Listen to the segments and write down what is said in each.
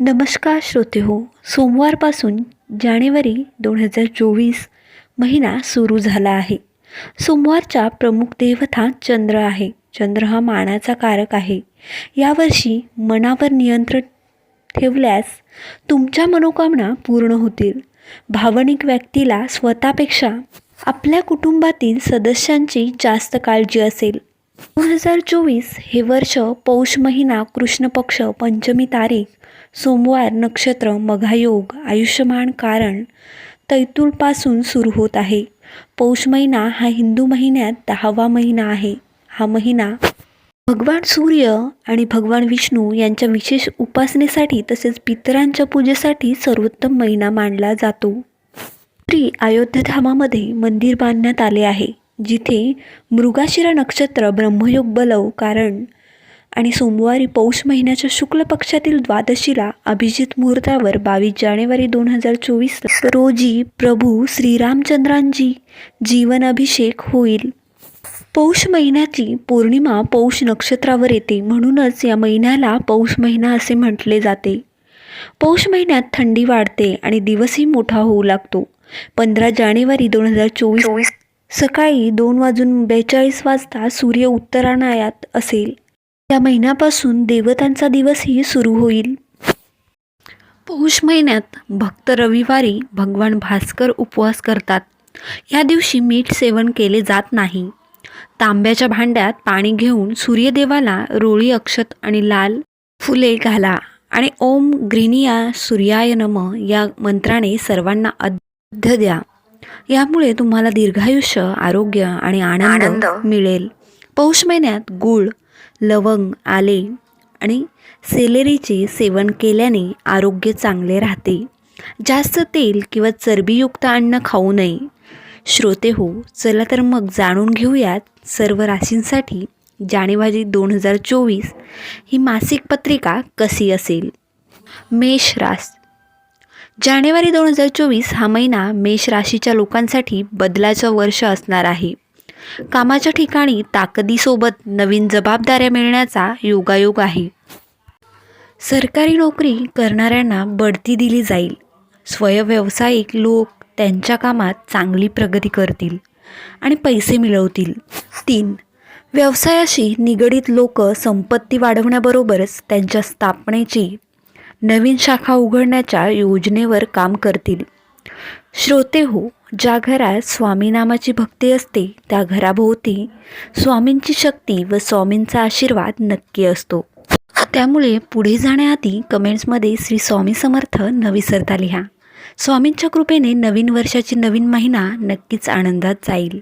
नमस्कार श्रोते हो सोमवारपासून जानेवारी दोन हजार चोवीस महिना सुरू झाला आहे. सोमवारच्या प्रमुख देवता चंद्र आहे. चंद्र हा मानाचा कारक आहे. यावर्षी मनावर नियंत्रण ठेवल्यास तुमच्या मनोकामना पूर्ण होतील. भावनिक व्यक्तीला स्वतःपेक्षा आपल्या कुटुंबातील सदस्यांची जास्त काळजी असेल. दोन हजार चोवीस हे वर्ष पौष महिना कृष्ण पक्ष पंचमी तारीख सोमवार नक्षत्र मघायोग आयुष्यमान कारण तैतूलपासून सुरू होत आहे. पौष महिना हा हिंदू महिन्यात दहावा महिना आहे. हा महिना भगवान सूर्य आणि भगवान विष्णू यांच्या विशेष उपासनेसाठी तसेच पितरांच्या पूजेसाठी सर्वोत्तम महिना मानला जातो. श्री अयोध्याधामामध्ये मंदिर बांधण्यात आले आहे जिथे मृगाशिरा नक्षत्र ब्रह्मयोग बलव कारण आणि सोमवारी पौष महिन्याच्या शुक्ल पक्षातील द्वादशीला अभिजित मुहूर्तावर बावीस जानेवारी दोन हजार चोवीस रोजी प्रभू श्रीरामचंद्रांची जीवन अभिषेक होईल. पौष महिन्याची पौर्णिमा पौष नक्षत्रावर येते. म्हणूनच या महिन्याला पौष महिना असे म्हटले जाते. पौष महिन्यात थंडी वाढते आणि दिवसही मोठा होऊ लागतो. पंधरा जानेवारी दोन हजार चोवीस सकाळी दोन वाजून बेचाळीस वाजता सूर्य उत्तरायणात असेल. या महिन्यापासून देवतांचा दिवसही सुरू होईल. पौष महिन्यात भक्त रविवारी भगवान भास्कर उपवास करतात. या दिवशी मीठ सेवन केले जात नाही. तांब्याच्या भांड्यात पाणी घेऊन सूर्यदेवाला रोळी अक्षत आणि लाल फुले घाला आणि ओम ग्रिनिया सूर्याय नम या मंत्राने सर्वांना अध्य द्या. यामुळे तुम्हाला दीर्घायुष्य आरोग्य आणि आनंद. मिळेल. पौष महिन्यात गूळ लवंग आले आणि सेलेरीचे सेवन केल्याने आरोग्य चांगले राहते. जास्त तेल किंवा चरबीयुक्त अन्न खाऊ नये. श्रोते हो चला तर मग जाणून घेऊयात सर्व राशींसाठी जानेवारी दोन हजार चोवीस ही मासिक पत्रिका कशी असेल? मेष रास. जानेवारी दोन हजार चोवीस हा महिना मेष राशीच्या लोकांसाठी बदलाचं वर्ष असणार आहे. कामाच्या ठिकाणी ताकदीसोबत नवीन जबाबदाऱ्या मिळण्याचा योगायोग आहे. सरकारी नोकरी करणाऱ्यांना बढती दिली जाईल. स्वयंव्यावसायिक लोक त्यांच्या कामात चांगली प्रगती करतील आणि पैसे मिळवतील. तीन व्यवसायाशी निगडीत लोक संपत्ती वाढवण्याबरोबरच त्यांच्या स्थापनेची नवीन शाखा उघडण्याच्या योजनेवर काम करतील. श्रोते हो ज्या घरात स्वामी नामाची भक्ती असते त्या घराभोवती स्वामींची शक्ती व स्वामींचा आशीर्वाद नक्की असतो. त्यामुळे पुढे जाण्याआधी कमेंट्समध्ये श्री स्वामी समर्थ न विसरता लिहा. स्वामींच्या कृपेने नवीन वर्षाची नवीन महिना नक्कीच आनंदात जाईल.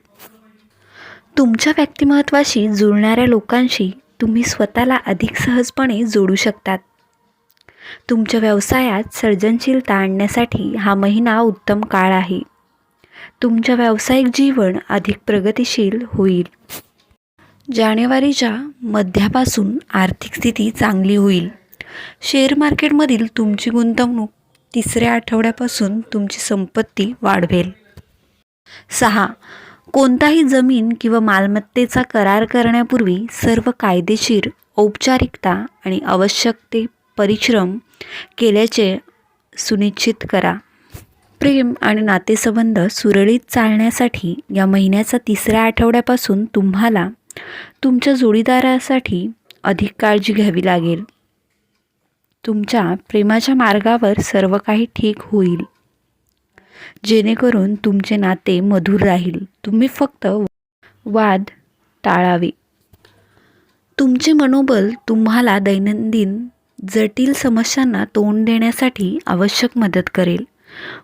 तुमच्या व्यक्तिमत्वाशी जुळणाऱ्या लोकांशी तुम्ही स्वतःला अधिक सहजपणे जोडू शकतात. तुमच्या व्यवसायात सर्जनशीलता आणण्यासाठी हा महिना उत्तम काळ आहे. तुमच्या व्यावसायिक जीवन अधिक प्रगतिशील होईल. जानेवारीच्या मध्यापासून आर्थिक स्थिती चांगली होईल. शेअर मार्केटमधील तुमची गुंतवणूक तिसऱ्या आठवड्यापासून तुमची संपत्ती वाढवेल. सहा. कोणताही जमीन किंवा मालमत्तेचा करार करण्यापूर्वी सर्व कायदेशीर औपचारिकता आणि आवश्यक ते परिश्रम केल्याचे सुनिश्चित करा. प्रेम आणि नातेसंबंध सुरळीत चालण्यासाठी या महिन्याचा तिसऱ्या आठवड्यापासून तुम्हाला तुमच्या जोडीदारासाठी अधिक काळजी घ्यावी लागेल. तुमच्या प्रेमाच्या मार्गावर सर्व काही ठीक होईल. जेणेकरून तुमचे नाते मधुर राहील. तुम्ही फक्त वाद टाळावे. तुमचे मनोबल तुम्हाला दैनंदिन जटिल समस्यांना तोंड देण्यासाठी आवश्यक मदत करेल.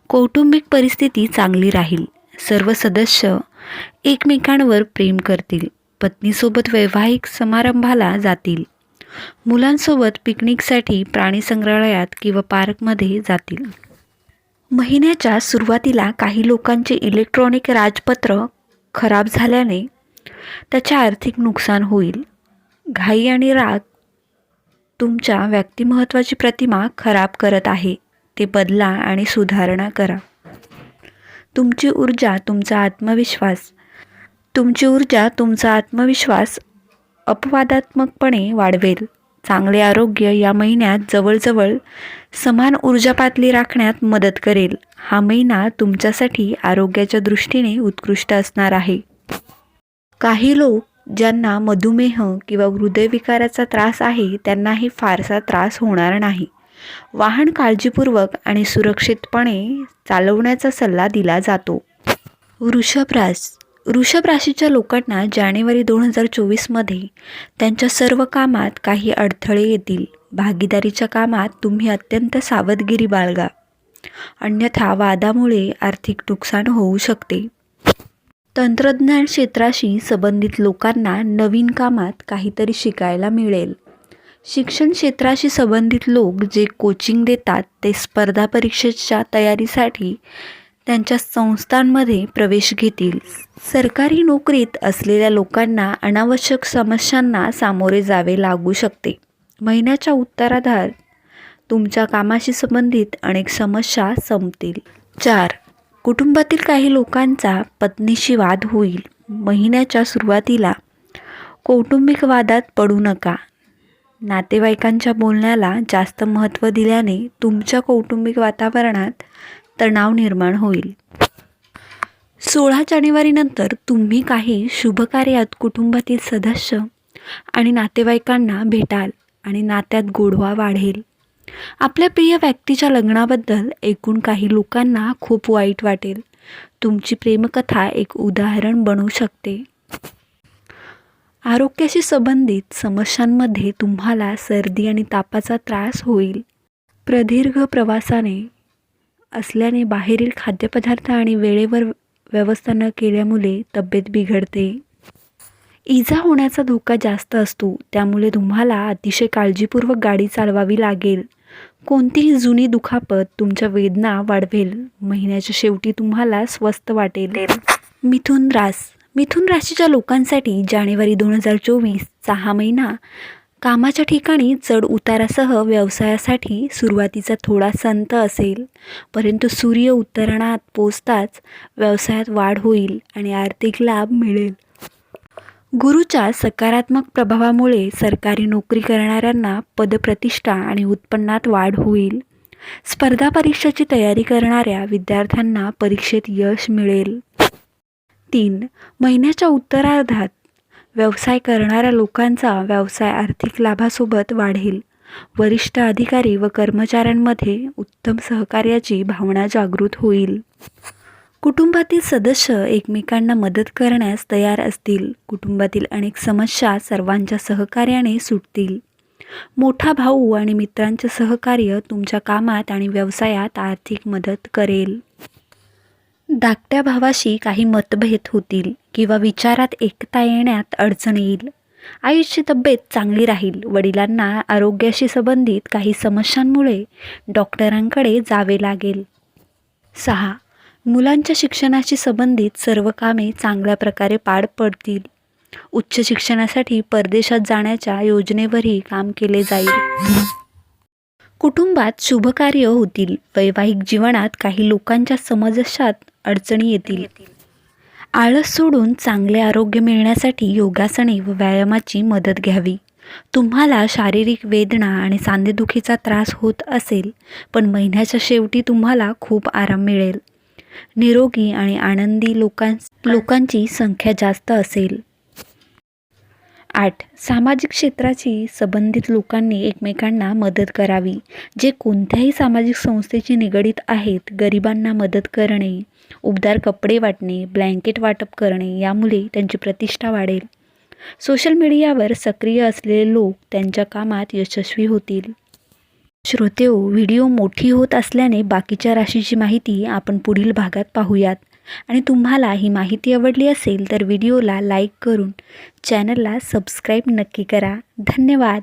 कौटुंबिक परिस्थिती चांगली राहील. सर्व सदस्य एकमेकांवर प्रेम करतील. पत्नीसोबत वैवाहिक समारंभाला जातील. मुलांसोबत पिकनिकसाठी प्राणी संग्रहालयात किंवा पार्कमध्ये जातील. महिन्याच्या सुरुवातीला काही लोकांचे इलेक्ट्रॉनिक राजपत्र खराब झाल्याने त्याचे आर्थिक नुकसान होईल. घाई आणि राग तुमच्या व्यक्तिमत्वाची प्रतिमा खराब करत आहे. ते बदला आणि सुधारणा करा. तुमची ऊर्जा तुमचा आत्मविश्वास. तुमची ऊर्जा तुमचा आत्मविश्वास अपवादात्मकपणे वाढवेल. चांगले आरोग्य या महिन्यात जवळजवळ समान ऊर्जा पातळी राखण्यात मदत करेल. हा महिना तुमच्यासाठी आरोग्याच्या दृष्टीने उत्कृष्ट असणार आहे. काही लोक ज्यांना मधुमेह किंवा हृदयविकाराचा त्रास आहे त्यांनाही फारसा त्रास होणार नाही. वाहन काळजीपूर्वक आणि सुरक्षितपणे चालवण्याचा सल्ला दिला जातो. वृषभ रास वृषभ राशीच्या लोकांना जानेवारी दोन हजार चोवीसमध्ये त्यांच्या सर्व कामात काही अडथळे येतील. भागीदारीच्या कामात तुम्ही अत्यंत सावधगिरी बाळगा. अन्यथा वादामुळे आर्थिक नुकसान होऊ शकते. तंत्रज्ञान क्षेत्राशी संबंधित लोकांना नवीन कामात काहीतरी शिकायला मिळेल. शिक्षण क्षेत्राशी संबंधित लोक जे कोचिंग देतात ते स्पर्धा परीक्षेच्या तयारीसाठी त्यांच्या संस्थांमध्ये प्रवेश घेतील. सरकारी नोकरीत असलेल्या लोकांना अनावश्यक समस्यांना सामोरे जावे लागू शकते. महिन्याच्या उत्तराधार तुमच्या कामाशी संबंधित अनेक समस्या संपतील. चार. कुटुंबातील काही लोकांचा पत्नीशी वाद होईल. महिन्याच्या सुरुवातीला कौटुंबिक वादात पडू नका. नातेवाईकांच्या बोलण्याला जास्त महत्त्व दिल्याने तुमच्या कौटुंबिक वातावरणात तणाव निर्माण होईल. सोळा जानेवारीनंतर तुम्ही काही शुभकार्यात कुटुंबातील सदस्य आणि नातेवाईकांना भेटाल आणि नात्यात गोडवा वाढेल. आपल्या प्रिय व्यक्तीच्या लग्नाबद्दल एकूण काही लोकांना खूप वाईट वाटेल. तुमची प्रेमकथा एक उदाहरण बनू शकते. आरोग्याशी संबंधित समस्यांमध्ये तुम्हाला सर्दी आणि तापाचा त्रास होईल. प्रदीर्घ प्रवासाने असल्याने बाहेरील खाद्यपदार्थ आणि वेळेवर व्यवस्था न केल्यामुळे तब्येत बिघडते. इजा होण्याचा धोका जास्त असतो त्यामुळे तुम्हाला अतिशय काळजीपूर्वक गाडी चालवावी लागेल. कोणतीही जुनी दुखापत तुमच्या वेदना वाढवेल. महिन्याच्या शेवटी तुम्हाला स्वस्त वाटेल. मिथुन रास मिथुन राशीच्या लोकांसाठी जानेवारी दोन हजार चोवीस सहा महिना. कामाच्या ठिकाणी चढ उतारासह व्यवसायासाठी सुरुवातीचा थोडा संत असेल. परंतु सूर्य उत्तराणात पोचताच व्यवसायात वाढ होईल आणि आर्थिक लाभ मिळेल. गुरुच्या सकारात्मक प्रभावामुळे सरकारी नोकरी करणाऱ्यांना पदप्रतिष्ठा आणि उत्पन्नात वाढ होईल. स्पर्धा परीक्षेची तयारी करणाऱ्या विद्यार्थ्यांना परीक्षेत यश मिळेल. तीन महिन्याच्या उत्तरार्धात व्यवसाय करणाऱ्या लोकांचा व्यवसाय आर्थिक लाभासोबत वाढेल. वरिष्ठ अधिकारी व कर्मचाऱ्यांमध्ये उत्तम सहकार्याची भावना जागृत होईल. कुटुंबातील सदस्य एकमेकांना मदत करण्यास तयार असतील. कुटुंबातील अनेक समस्या सर्वांच्या सहकार्याने सुटतील. मोठा भाऊ आणि मित्रांचे सहकार्य तुमच्या कामात आणि व्यवसायात आर्थिक मदत करेल. धाकट्या भावाशी काही मतभेद होतील किंवा विचारात एकता येण्यात अडचण येईल. आईची तब्येत चांगली राहील. वडिलांना आरोग्याशी संबंधित काही समस्यांमुळे डॉक्टरांकडे जावे लागेल. सहा. मुलांच्या शिक्षणाशी संबंधित सर्व कामे चांगल्या प्रकारे पार पडतील. उच्च शिक्षणासाठी परदेशात जाण्याच्या योजनेवरही काम केले जाईल. कुटुंबात शुभकार्य होतील. वैवाहिक जीवनात काही लोकांच्या समजशात अडचणी येतील. आळस सोडून चांगले आरोग्य मिळण्यासाठी योगासने व व्यायामाची मदत घ्यावी. तुम्हाला शारीरिक वेदना आणि सांधेदुखीचा त्रास होत असेल पण महिन्याच्या शेवटी तुम्हाला खूप आराम मिळेल. निरोगी आणि आनंदी लोकां लोकांची संख्या जास्त असेल. आठ सामाजिक क्षेत्राची संबंधित लोकांनी एकमेकांना मदत करावी. जे कोणत्याही सामाजिक संस्थेशी निगडीत आहेत गरिबांना मदत करणे उबदार कपडे वाटणे ब्लँकेट वाटप करणे यामुळे त्यांची प्रतिष्ठा वाढेल. सोशल मीडियावर सक्रिय असलेले लोक त्यांच्या कामात यशस्वी होतील. श्रोतेओ व्हिडिओ मोठी होत असल्याने बाकीच्या राशीची माहिती आपण पुढील भागात पाहूयात. आणि तुम्हाला ही माहिती आवडली असेल तर व्हिडिओला लाईक करून चॅनलला सबस्क्राईब नक्की करा. धन्यवाद.